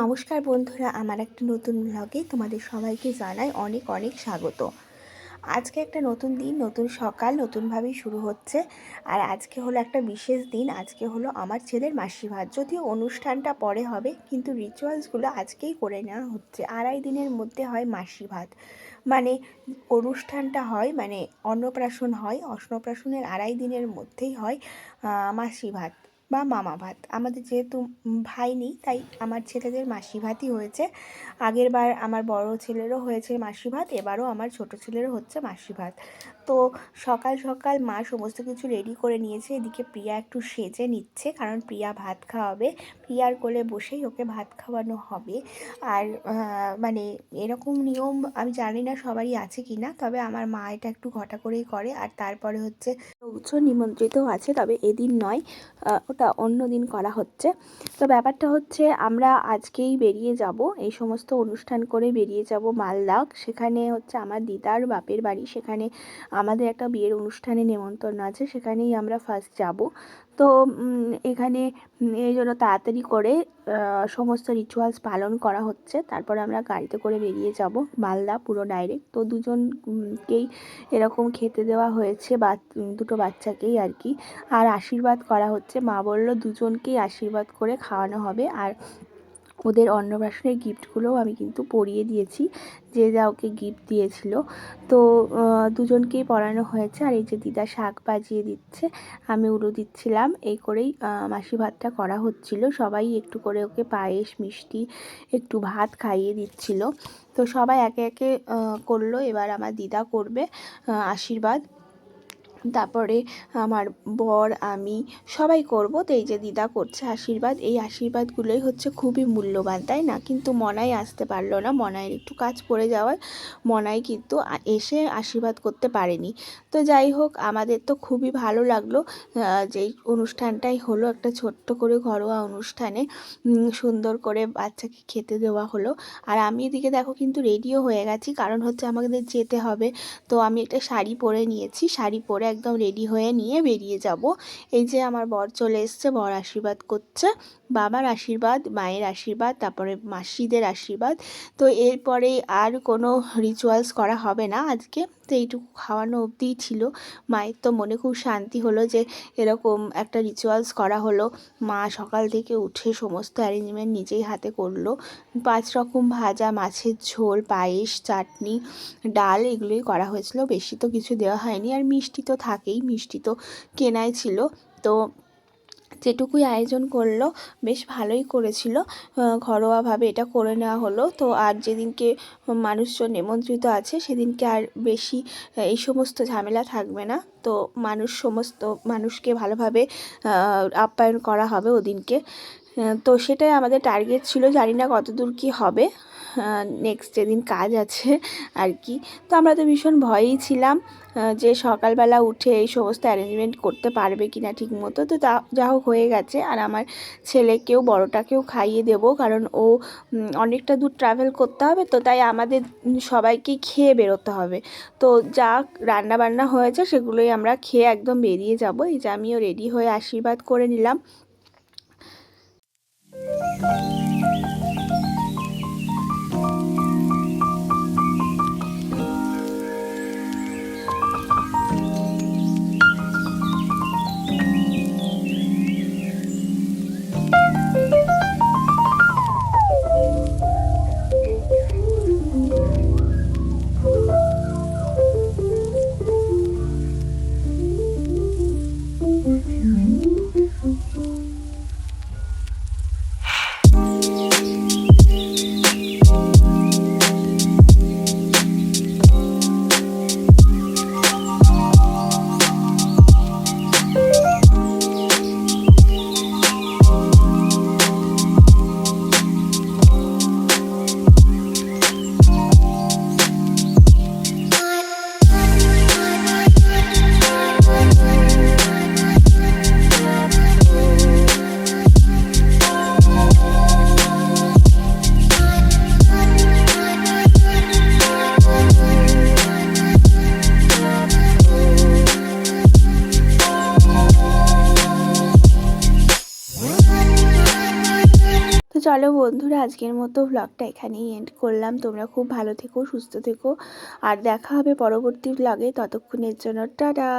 নমস্কার বন্ধুরা, আমার একটা নতুন ব্লগে তোমাদের সবাইকে জানাই অনেক অনেক স্বাগত। আজকে একটা নতুন দিন, নতুন সকাল, নতুনভাবেই শুরু হচ্ছে। আর আজকে হলো একটা বিশেষ দিন, আজকে হলো আমার ছেলের মাসি ভাত যদিও অনুষ্ঠানটা পরে হবে, কিন্তু রিচুয়ালসগুলো আজকেই করে নেওয়া হচ্ছে। আড়াই দিনের মধ্যে হয় মাসি ভাত মানে অনুষ্ঠানটা হয় মানে অন্নপ্রাশন হয়। অন্নপ্রাশনের আড়াই দিনের মধ্যেই হয় মাসি ভাত বা মামা ভাত। আমাদের যেহেতু ভাই নেই, তাই আমার ছেলেদের মাসি ভাতই হয়েছে। আগের বার আমার বড় ছেলেরও হয়েছে মাসি ভাত, এবারও আমার ছোট ছেলেরও হচ্ছে মাসি ভাত। তো সকাল সকাল মা সমস্ত কিছু রেডি করে নিয়েছে, এদিকে প্রিয়া একটু সেজে নিচ্ছে, কারণ প্রিয়া ভাত খাওয়াবে। প্রিয়ার কোলে বসেই ওকে ভাত খাওয়ানো হবে। আর মানে এরকম নিয়ম আমি জানি না সবারই আছে কি না, তবে আমার মা এটা একটু ঘটা করেই করে। আর তারপরে হচ্ছে উচ্চ নিমন্ত্রিত আছে, তবে এদিন নয় ওটা অন্য দিন করা হচ্ছে। তো ব্যাপারটা হচ্ছে আমরা আজকেই বেরিয়ে যাব, এই সমস্ত অনুষ্ঠান করে বেরিয়ে যাব মালদা সেখানে হচ্ছে আমার দিদার বাপের বাড়ি, সেখানে আমাদের একটা বিয়ের অনুষ্ঠানে নেমন্তন্ন আছে, সেখানেই আমরা ফার্স্ট যাব। তো এখানে এই জন্য তাড়াতাড়ি করে সমস্ত রিচুয়ালস পালন করা হচ্ছে। তারপরে আমরা গাড়িতে করে বেরিয়ে যাব, মালদা, পুরো ডাইরেক্ট তো দুজনকেই এরকম খেতে দেওয়া হয়েছে, বা দুটো বাচ্চাকেই আর কি। আর আশীর্বাদ করা হচ্ছে। মা বলল, দুজনকেই আশীর্বাদ করে খাওয়ানো হবে। আর ওদের অন্নপ্রাশনের গিফটগুলোও আমি কিন্তু পরিয়ে দিয়েছি। যে যা ওকে গিফট দিয়েছিল। তো দুজনকেই পরানো হয়েছে। আর এই যে দিদা শাক বাজিয়ে দিচ্ছে, আমি উড়ো দিচ্ছিলাম। এই করেই মাসি ভাতটা করা হচ্ছিল। সবাই একটু করে ওকে পায়েস, মিষ্টি, একটু ভাত খাইয়ে দিচ্ছিল। তো সবাই একে একে করল। এবার আমার দিদা করবে আশীর্বাদ। তারপরে আমার বর, আমি সবাই করব। তো এই যে দিদা করছে আশীর্বাদ, এই আশীর্বাদগুলোই হচ্ছে খুবই মূল্যবান, তাই না? কিন্তু মনাই আসতে পারল না। মনাইয়ের একটু কাজ পড়ে যাওয়ায় মনাই কিন্তু এসে আশীর্বাদ করতে পারেনি। তো যাই হোক, আমাদের তো খুবই ভালো লাগল যে অনুষ্ঠানটাই হলো একটা ছোট্ট করে ঘরোয়া অনুষ্ঠানে সুন্দর করে বাচ্চাকে খেতে দেওয়া হলো। আর আমি এদিকে দেখো কিন্তু রেডিও হয়ে গেছি, কারণ হচ্ছে আমাদের যেতে হবে। তো আমি একটা শাড়ি পরে নিয়েছি, শাড়ি পরে একদম রেডি হয়ে নিয়ে বেরিয়ে যাব। এই যে আমার বর চলে এসছে, বর আশীর্বাদ করছে, বাবার আশীর্বাদ, মায়ের আশীর্বাদ, তারপরে মাসিদের আশীর্বাদ। তো এরপরে আর কোনো রিচুয়ালস করা হবে না আজকে। তো এইটুকু খাওয়ানো অবধিই ছিল। মায়ের তো মনে খুব শান্তি হলো যে এরকম একটা রিচুয়ালস করা হলো। মা সকাল থেকে উঠে সমস্ত অ্যারেঞ্জমেন্ট নিজেই হাতে করল। পাঁচ রকম ভাজা, মাছের ঝোল, পায়েস, চাটনি, ডাল এগুলোই করা হয়েছিল। বেশি তো কিছু দেওয়া হয়নি। আর মিষ্টি তো থাকেই, মিষ্টি তো কেনাই ছিল। তো যেটুকুই আয়োজন করল, বেশ ভালোই করেছিল। ঘরোয়াভাবে এটা করে নেওয়া হলো। তো আর যেদিনকে মানুষজন নিমন্ত্রিত আছে, সেদিনকে আর বেশি এই সমস্ত ঝামেলা থাকবে না। তো মানুষ সমস্ত, মানুষকে ভালোভাবে আপ্যায়ন করা হবে ওদিনকে। তো সেটাই আমাদের টার্গেট ছিল। জানি না কতদূর কী হবে। নেক্সট যেদিন কাজ আছে আর কি। তো আমরা তো ভীষণ ভয়েই ছিলাম যে সকালবেলা উঠে এই সমস্ত অ্যারেঞ্জমেন্ট করতে পারবে কি না ঠিক মতো। তো তা যা হোক হয়ে গেছে, আর আমার ছেলেকেও, বড়টাকেও খাইয়ে দেব, কারণ ও অনেকটা দূর ট্রাভেল করতে হবে, তো তাই আমাদের সবাইকেই খেয়ে বেরোতে হবে। তো যা রান্না বান্না হয়েছে, সেগুলোই আমরা খেয়ে একদম বেরিয়ে যাব। এই যে আমিও রেডি হয়ে আশীর্বাদ করে নিলাম। চলো বন্ধুরা, আজকের মতো ভ্লগটা এখানেই এন্ড করলাম। তোমরা খুব ভালো থেকো, সুস্থ থেকো। আর দেখা হবে পরবর্তী ভ্লগে ততক্ষণের জন্য টাটা!